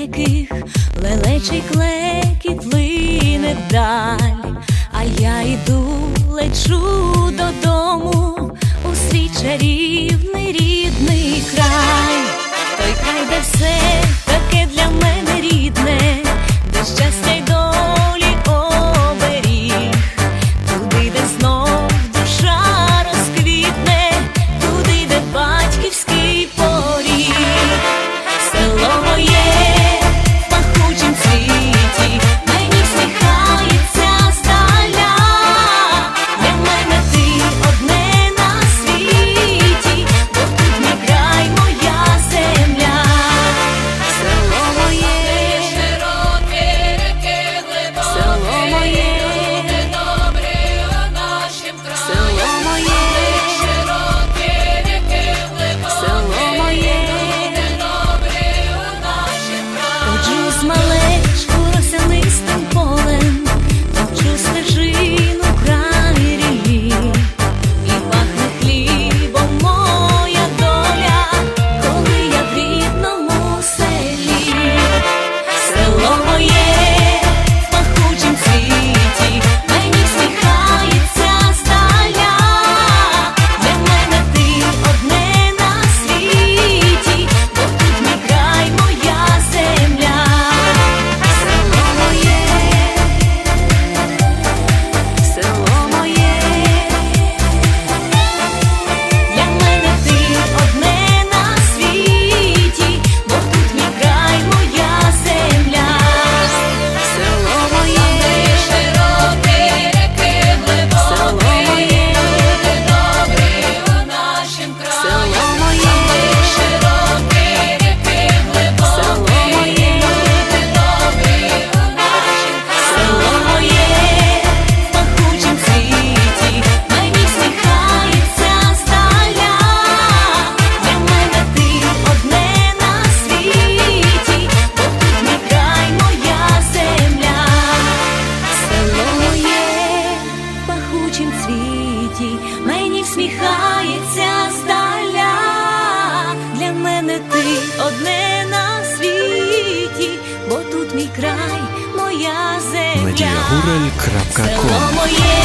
далеких, лелечий клекіт плине вдаль, а я йду, лечу додому у свій чарівний рідний край, той край, де все таке для мене рідне, де щастя й долі 过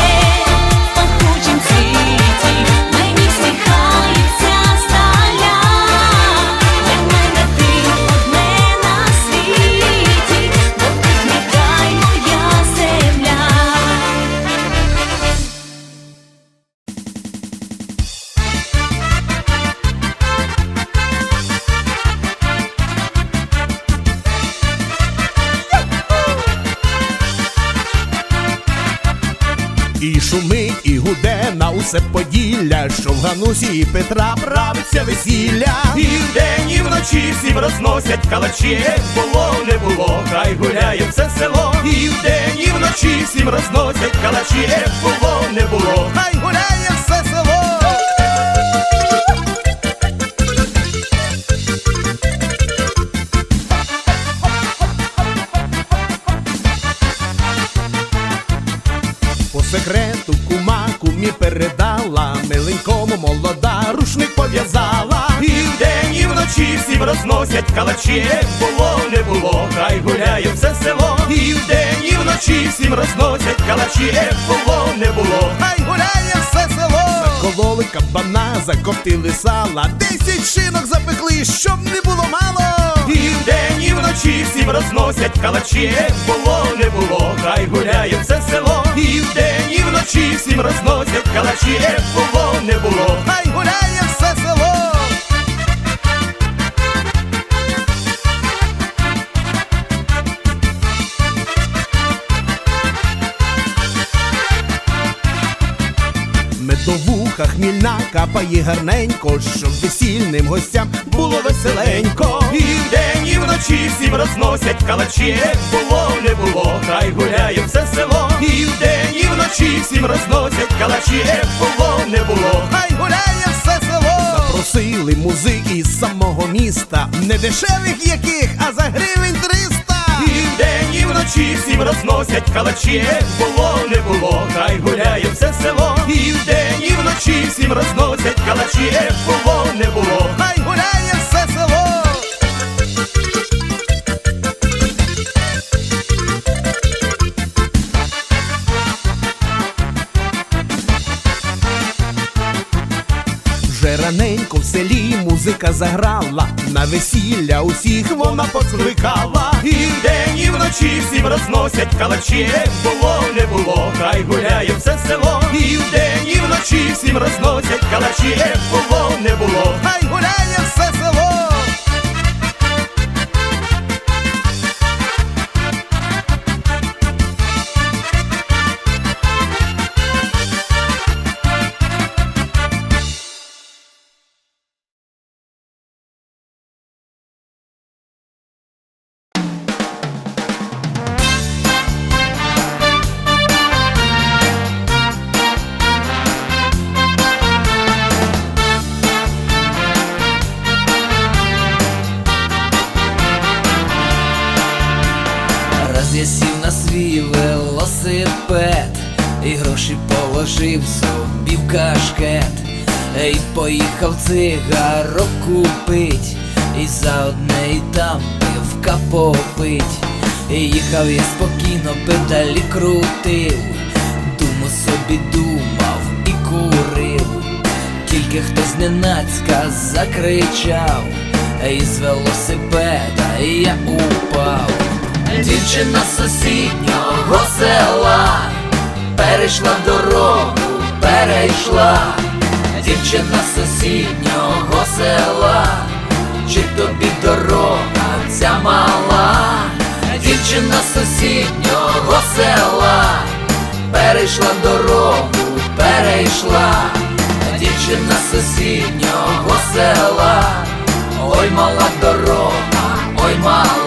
І і гуде на усе поділля, що в Ганусі і Петра правиться весілля. І вдень, і вночі всім розносять калачі. Було, не було, хай гуляє все село. І вдень, і вночі всім розносять калачі. Як було, не було, хай гуляє все село. По кума передала, миленькому молода рушник пов'язала. І вдень, і вночі всім розносять калачі. Як було, не було, хай гуляє все село. І вдень, і вночі всім розносять калачі. Як було, не було, хай гуляє. Закололи кабана, закоптили сала, десять шинок запекли, щоб не було мало. І вдень, і вночі всім розносять калачі. Як було, не було, хай гуляє все село. І вдень, і вночі всім розносять калачі. Як було, не було, хай гуляє капає гарненько, щоб весільним гостям було веселенько. І вдень, і вночі всім розносять калачі. Як було, не було, хай гуляє все село. І вдень, і вночі всім розносять калачі. Як було, не було, хай гуляє все село. Запросили музики з самого міста, не дешевих яких, а за гривень триста. Вночі всім розносять калачі. Було, не було, хай гуляє все село. І вдень, і вночі всім розносять калачі. Було, не було, хай гуляє селі музика заграла, на весілля усіх вона поскликала, І вдень, і вночі всім розносять калачі. Як Було, не було, хай гуляє все село. І вдень, і вночі всім розносять калачі. Як Було, не було, хай гуляє все село. Поїхав цигарок купить І за одне і там пивка попить. І їхав я спокійно, педалі крутив Думу собі думав і курив. Тільки хтось зненацька закричав Із велосипеда я упав. Дівчина з сусіднього села Перейшла дорогу, перейшла Дівчина з сусіднього села. Чи тобі дорога ця мала? Дівчина сусіднього села. Перейшла дорогу, перейшла. Дівчина з сусіднього села. Ой, мала дорога, ой, мала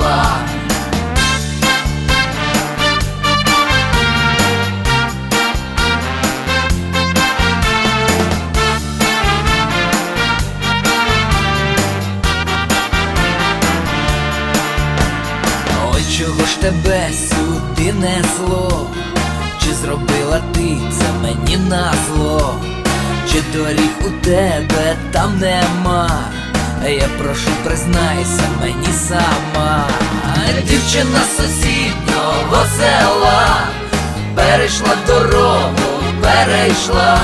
тебе сюди несло? Чи зробила ти це мені назло? Чи доріг у тебе там нема? Я прошу, признайся мені сама Дівчина сусіднього села Перейшла дорогу, перейшла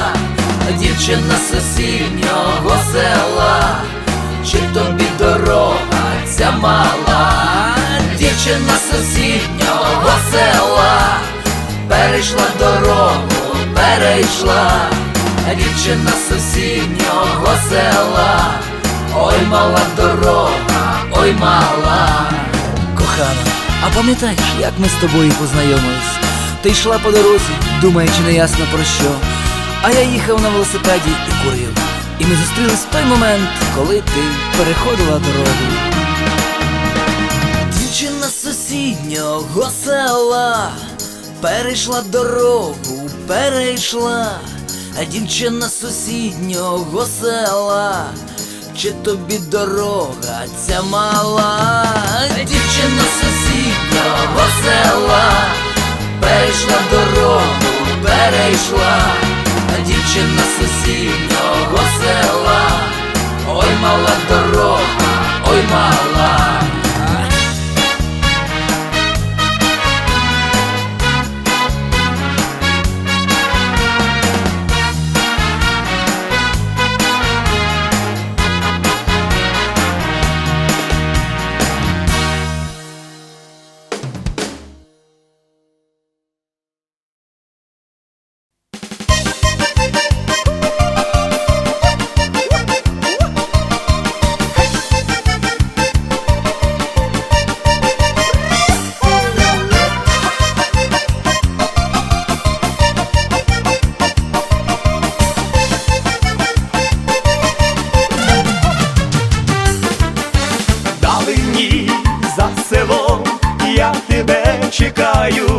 Дівчина сусіднього села Чи тобі дорога ця мала? Дівчина сусіднього села Перейшла дорогу, перейшла Дівчина сусіднього села Ой, мала дорога, ой, мала Кохана, а пам'ятаєш, як ми з тобою познайомились? Ти йшла по дорозі, думаючи неясно про що. А я їхав на велосипеді і курив. І ми зустрілись в той момент, коли ти переходила дорогу. Сусіднього села перейшла дорогу, перейшла, а дівчина сусіднього села. Чи тобі дорога ця мала? Дівчина сусіднього села перейшла дорогу, перейшла, а дівчина сусіднього села. Ой, мала дорога, ой, мала. чекаю,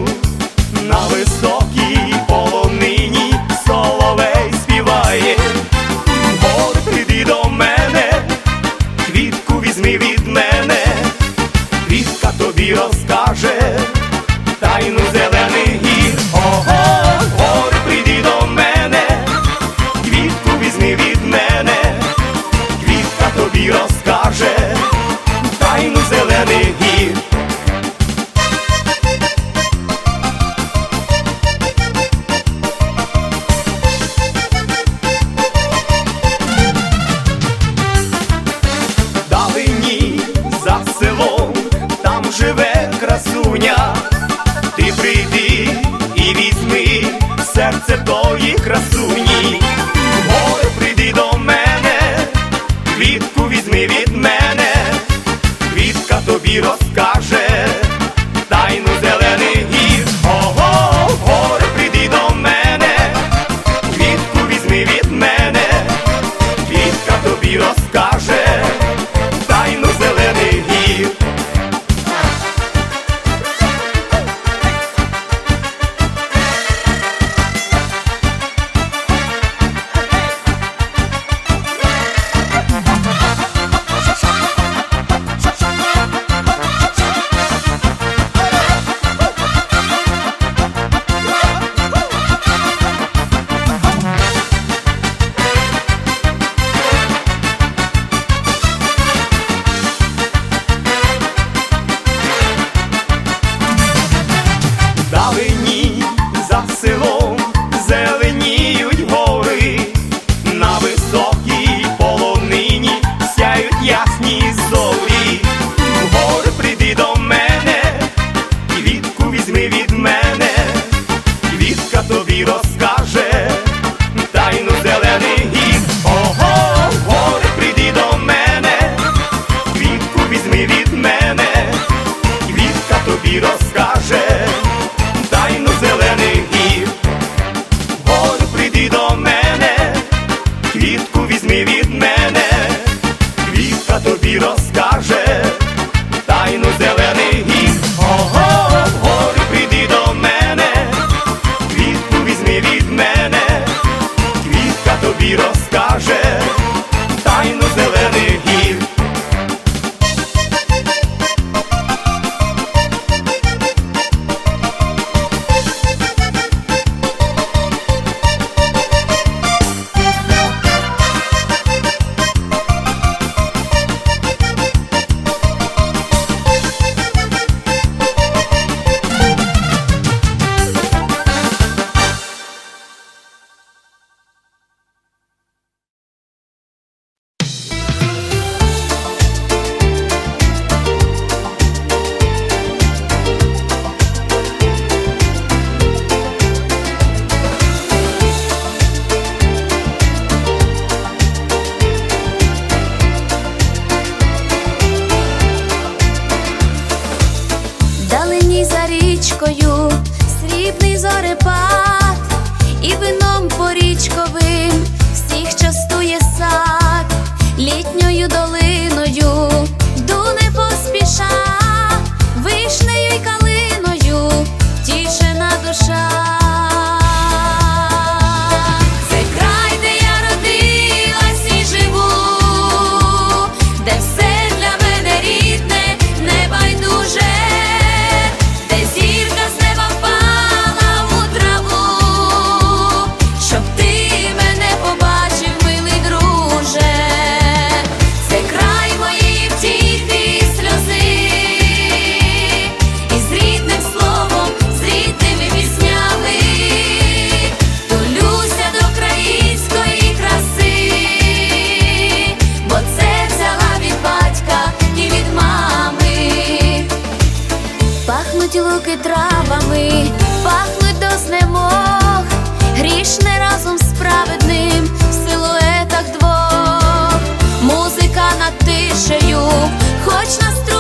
Точно строй.